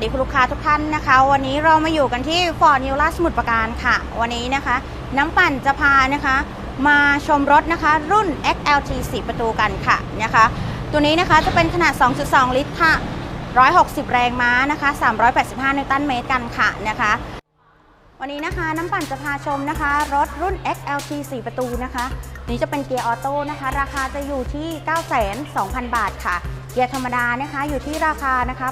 สดีคุณลูกค้าทุกท่านนะคะ วันนี้เรามาอยู่กันที่ฟอร์ดนิวลาสมุทรปราการค่ะ วันนี้นะคะ น้ำปั่นจะพานะคะ มาชมรถนะคะ รุ่น XLT 4 ประตูกันค่ะนะคะ ตัวนี้นะคะจะเป็นขนาด 2.2 ลิตรค่ะ 160 แรงม้านะคะ 385 นิวตันเมตรกันค่ะนะคะ วันนี้นะคะน้ำปั่นจะพาชมนะคะรถรุ่น XLT 4 ประตูนะคะนี้จะเป็นเกียร์ออโต้นะคะ ราคาจะอยู่ที่9,200,000 บาทค่ะ เกียร์ธรรมดานะคะอยู่ที่ราคานะคะ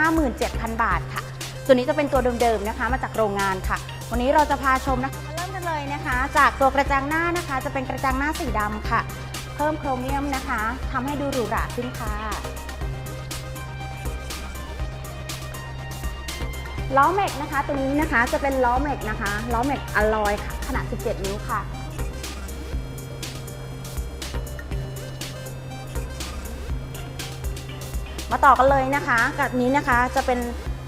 857,000 บาทค่ะ ตัวนี้จะเป็นตัวเดิมๆนะคะ มาจากโรงงานค่ะ วันนี้เราจะพาชมนะคะเริ่มกันเลยนะคะ จากตัวกระจังหน้านะคะ จะเป็นกระจังหน้าสีดำค่ะ เพิ่มโครเมียมนะคะทำให้ดูหรูหราขึ้นค่ะ ล้อแม็กนะคะ ตัวนี้นะคะจะเป็นล้อแม็กนะคะล้อแม็กอลลอยค่ะ ขนาด 17 นิ้วค่ะ มาต่อกันเลยนะคะกับนี้นะคะจะเป็น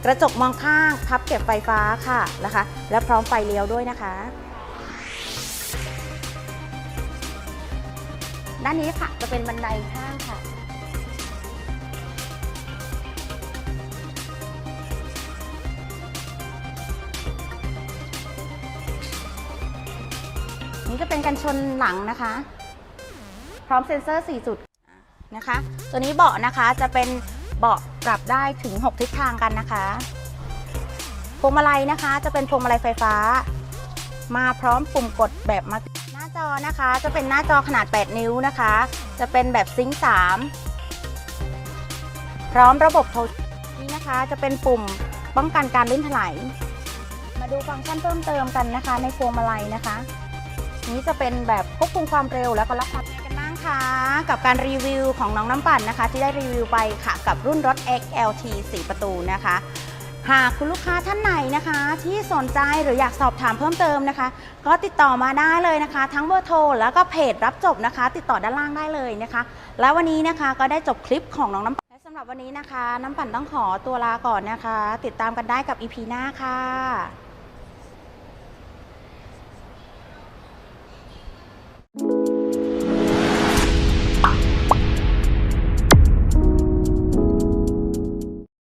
กระจกมองข้างพับเก็บไฟฟ้าค่ะนะคะ และพร้อมไฟเลี้ยวด้วยนะคะ ด้านนี้ค่ะจะเป็นบันไดข้างค่ะ นี่จะเป็นกันชนหลังนะคะ พร้อมเซ็นเซอร์ 4 จุดนะคะ ตัวนี้เบาะนะคะจะเป็นเบาะปรับได้ถึง 6 ทิศทางกันนะคะ พวงมาลัยนะคะ จะเป็นพวงมาลัยไฟฟ้า มาพร้อมปุ่มกดแบบมาหน้าจอนะคะ จะเป็นหน้าจอขนาด 8 นิ้วนะคะ จะเป็นแบบซิงค์3พร้อมระบบโทรนี้นะคะจะเป็นปุ่มป้องกันการลื่นถลายมาดูฟังก์ชันเพิ่มเติมกันนะคะ ในพวงมาลัยนะคะ นี้จะเป็นแบบควบคุมความเร็วแล้วก็ล็อกความเร็วกันบ้างค่ะกับการรีวิวของน้องน้ำปั่นนะคะ ที่ได้รีวิวไปค่ะกับรุ่นรถ XLT 4 ประตูนะคะหากคุณลูกค้าท่านไหนนะคะ ที่สนใจหรืออยากสอบถามเพิ่มเติมนะคะ ก็ติดต่อมาได้เลยนะคะ ทั้งเบอร์โทรแล้วก็เพจรับจบนะคะ ติดต่อด้านล่างได้เลยนะคะ แล้ววันนี้นะคะก็ได้จบคลิปของน้องน้ำปั่นและสำหรับวันนี้นะคะ น้ำปั่นต้องขอตัวลาก่อนนะคะ ติดตามกันได้กับ EP หน้าค่ะ